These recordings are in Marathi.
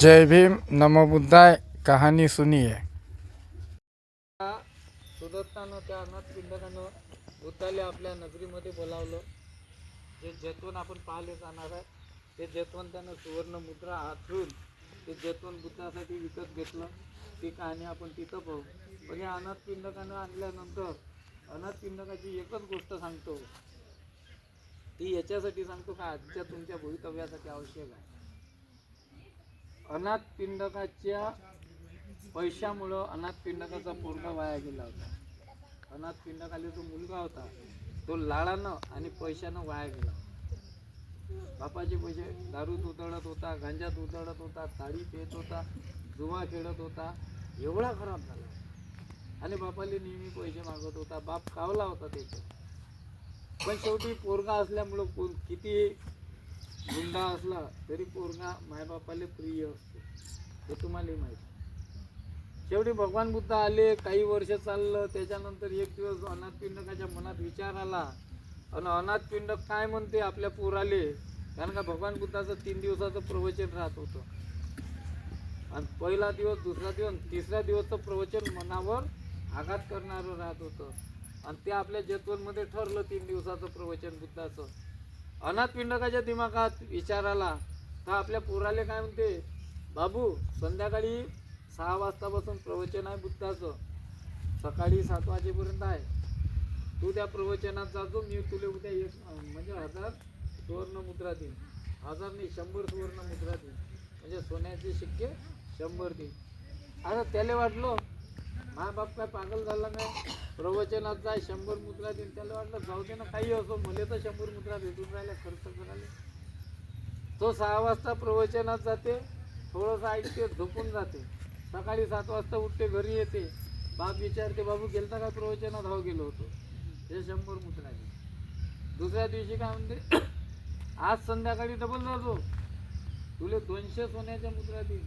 जय भीम नमो बुद्धाय कहाणी सुनिये. सुदत्तानं त्या अनाथ पिंडकानं बुद्धाला आपल्या नगरीमध्ये बोलावलं. जे जैतवन आपण पाहिले जाणार आहे ते जैतवन त्यानं सुवर्ण मुद्रा आथरून ते जैतवन बुद्धासाठी विकत घेतलं. ती कहाणी आपण तिथं पाहू. पण या अनाथ पिंडकानं आणल्यानंतर अनाथ पिंडकाची एकच गोष्ट सांगतो. ती याच्यासाठी सांगतो का आजच्या तुमच्या भवितव्यासाठी आवश्यक आहे. अनाथ पिंडकाच्या पैशामुळं अनाथ पिंडकाचा पोरगा वाया गेला होता. अनाथपिंडकाला जो मुलगा होता तो लाळानं आणि पैशानं वाया गेला. बापाचे पैसे दारूत उधळत होता गांजात उधळत होता ताळी पेत होता जुवा खेळत होता एवढा खराब झाला. आणि बापाले नेहमी पैसे मागत होता. बाप कावला होता त्याचं पण शेवटी पोरगा असल्यामुळं कोण किती गुंडा असला तरी पोरगा मायबापाले प्रिय असतो. हे तुम्हालाही माहिती. शेवटी भगवान बुद्ध आले काही वर्ष चाललं त्याच्यानंतर एक दिवस अनाथ पिंडकाच्या मनात विचार आला. आणि अनाथ पिंडक काय म्हणते आपल्या पोराले? कारण का भगवान बुद्धाचं तीन दिवसाचं प्रवचन राहत होतं. आणि पहिला दिवस दुसरा दिवस तिसऱ्या दिवसचं प्रवचन मनावर आघात करणारं राहत होतं. आणि ते आपल्या जत्वनमध्ये ठरलं तीन दिवसाचं प्रवचन बुद्धाचं. अनाथ पिंडकाच्या दिमागात विचार आला तर आपल्या पोराले काय म्हणते? बाबू संध्याकाळी सहा वाजतापासून प्रवचन आहे बुद्धाचं. सकाळी सात वाजेपर्यंत आहे. तू त्या प्रवचनात जातो मी तुला उद्या एक म्हणजे हजार सुवर्ण मुद्रा देईन. हजार नाही शंभर सुवर्ण मुद्रा देईन. म्हणजे सोन्याचे शिक्के शंभर देईन. आता त्याला वाटलं मा बाप काय पागल झाला नाही. प्रवचनात जाय शंभर मुद्रा देईन. त्याला वाटलं जाऊ दे ना काही असो. मला तर शंभर मुद्रा भेटून राहिल्या खर्च करायला. तो सहा वाजता प्रवचनात जाते थोडंसं ऐकते झोपून जाते. सकाळी सात वाजता उठते घरी येते. बाप विचारते बाबू गेलता का प्रवचनात? हाव गेलो होतो. हे शंभर मुद्रा घे दुसऱ्या दिवशी काय म्हणते आज संध्याकाळी डबल जातो. तुले दोनशे सोन्याच्या मुद्रा देईन.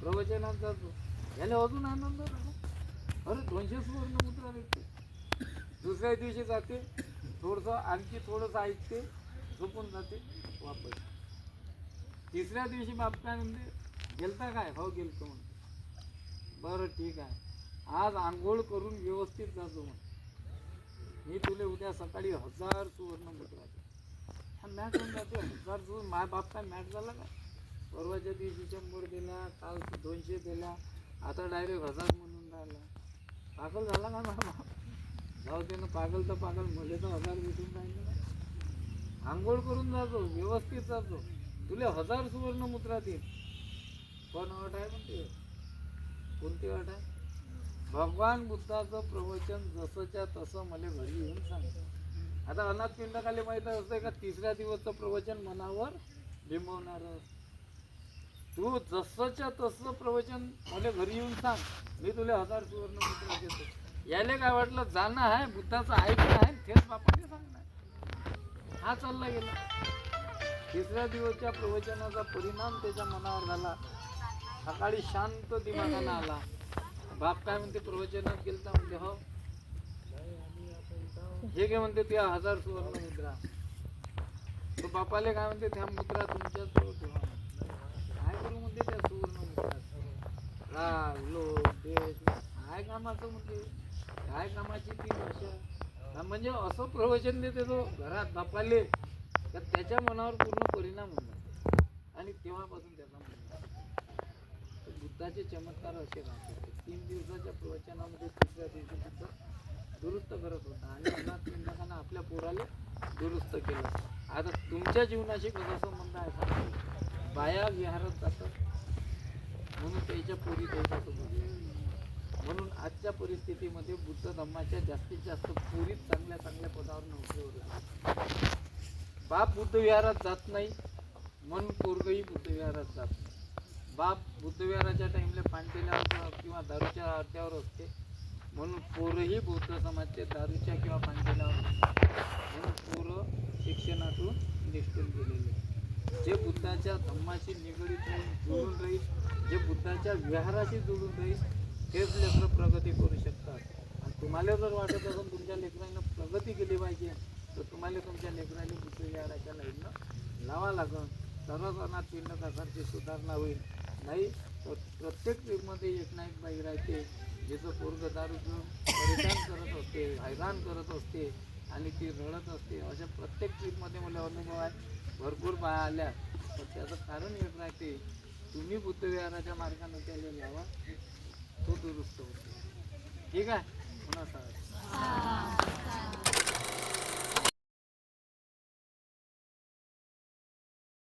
प्रवचनात जातो. याला अजून आनंद झाला अरे दोनशे सुवर्ण मुद्रा भेटते. दुसऱ्या दिवशी जाते थोडंसं आणखी थोडंसं ऐकते झोपून जाते वापस. तिसऱ्या दिवशी बाप काय म्हणते गेलता काय? हो गेलतो म्हणते बरं ठीक आहे. आज आंघोळ करून व्यवस्थित जातो म्हण मी तुले उद्या सकाळी हजार सुवर्ण मुद्रा हा मॅच होऊन जाते. हजार सुवर्ण माय बाप काय मॅच झाला काय परवाच्या दिवशी शंभर दिला काल दोनशे दिला. आता डायरेक्ट हजार म्हणून राहिला. पागल झाला ना मामा. जाऊ दे ना पागल तर पागल. मुले तर हजार भेटून राहिले ना. आंघोळ करून जातो व्यवस्थित जातो. तुला हजार सुवर्ण मुद्रा देईन. पण अट आहे म्हणते? कोणती अट आहे? भगवान बुद्धाचं प्रवचन जसंच्या तसं मला घरी येऊन सांग आता अनाथ पिंडकाले माहीत असते का तिसऱ्या दिवसचं प्रवचन मनावर बिंबवणार तू जसंच्या तसं प्रवचन मला घरी येऊन सांग. मी तुला हजार सुवर्ण मित्र देतो. याले काय वाटलं जाणं आहे बुद्धाचं ऐकणं आहे तेच बापाने सांगणार. हा चालला गेला. तिसऱ्या दिवसच्या प्रवचनाचा परिणाम त्याच्या मनावर झाला. सकाळी शांत दिमागानं आला. बाप काय म्हणते प्रवचनात गेलता म्हणते हो. हे काय म्हणते त्या हजार सुवर्ण मुद्रा. तो बापाले काय म्हणते त्या मुद्रा तुमच्या जवळ ठेवा काय करू म्हणते त्या सुवर्ण मुद्रा राग काय कामाचं म्हणजे काय कामाची ती भाषा? म्हणजे असं प्रवचन देते तो घरात बापाले तर त्याच्या मनावर पूर्ण परिणाम होणार. आणि तेव्हापासून त्याचा मन तर बुद्धाचे चमत्कार असे राहतात तीन दिवसाच्या प्रवचनामध्ये तिसऱ्या दिवशी बुद्ध दुरुस्त करत होता. आणि अनाथ पिंडकानं आपल्या पोराला दुरुस्त केलं. आता तुमच्या जीवनाशी कसं संबंध आहे? बाया विहारात जातात. म्हणून त्याच्या पोरी त्याच्यासोबत म्हणून आजच्या परिस्थितीमध्ये बुद्ध धम्माच्या जास्तीत जास्त पोरीत चांगल्या चांगल्या पदावर नोकरीवर बाप बुद्ध विहारात जात नाही म्हणून पोरगही बुद्ध विहारात जात नाही. बाप बुद्ध विहाराच्या टाईमला पाणतेल्यावर किंवा दारूच्या अड्ड्यावर असते म्हणून पोरही बौद्ध समाजचे दारूच्या किंवा पाणतेल्यावर म्हणून पोरं शिक्षणातून निष्ठून गेलेले जे बुद्धाच्या धम्माशी निगडीत राहील जुळून राहील जे बुद्धाच्या विहाराशी जुळून जाईल हेच लेकर प्रगती करू शकतात. आणि तुम्हाला जर वाटत असून तुमच्या लेकरांना प्रगती केली पाहिजे तर तुम्हाला तुमच्या लेकरांनी बुद्ध विहाराच्या लाईननं लावा लागेल. सर्वच अनाथ प्रकारची सुधारणा होईल. नाही तर प्रत्येक टीममध्ये एक ना एक बाई राहते जिचं पोरग दारू घेऊन परिधान करत असते हैराण करत असते आणि ती रडत असते. अशा प्रत्येक ट्रीपमध्ये मला अनुभव आहे. भरपूर बाया आल्या पण त्याचं कारण एक राहते तुम्ही बुद्धविहाराच्या मार्गाने त्याला लावा तो दुरुस्त होतो. ठीक आहे? पुन्हा सांगा.